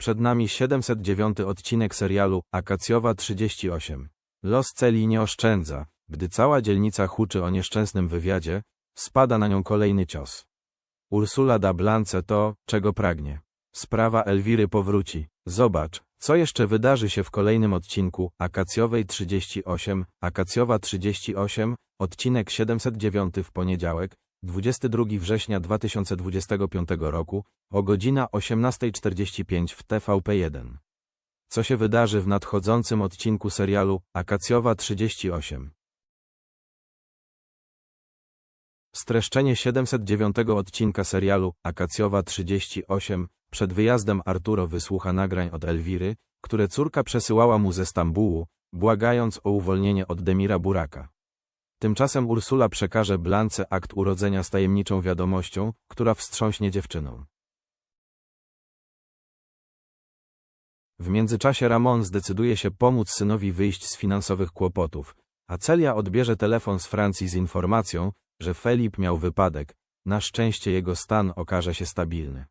Przed nami 709 odcinek serialu Akacjowa 38. Los Celi nie oszczędza. Gdy cała dzielnica huczy o nieszczęsnym wywiadzie, spada na nią kolejny cios. Ursula da Blance to, czego pragnie. Sprawa Elwiry powróci. Zobacz, co jeszcze wydarzy się w kolejnym odcinku Akacjowej 38, Akacjowa 38, odcinek 709 w poniedziałek, 22 września 2025 roku, o godzina 18.45 w TVP1. Co się wydarzy w nadchodzącym odcinku serialu Akacjowa 38? Streszczenie 709 odcinka serialu Akacjowa 38 przed wyjazdem Arturo wysłucha nagrań od Elwiry, które córka przesyłała mu ze Stambułu, błagając o uwolnienie od Demira Buraka. Tymczasem Ursula przekaże Blance akt urodzenia z tajemniczą wiadomością, która wstrząśnie dziewczyną. W międzyczasie Ramon zdecyduje się pomóc synowi wyjść z finansowych kłopotów, a Celia odbierze telefon z Francji z informacją, że Felip miał wypadek, na szczęście jego stan okaże się stabilny.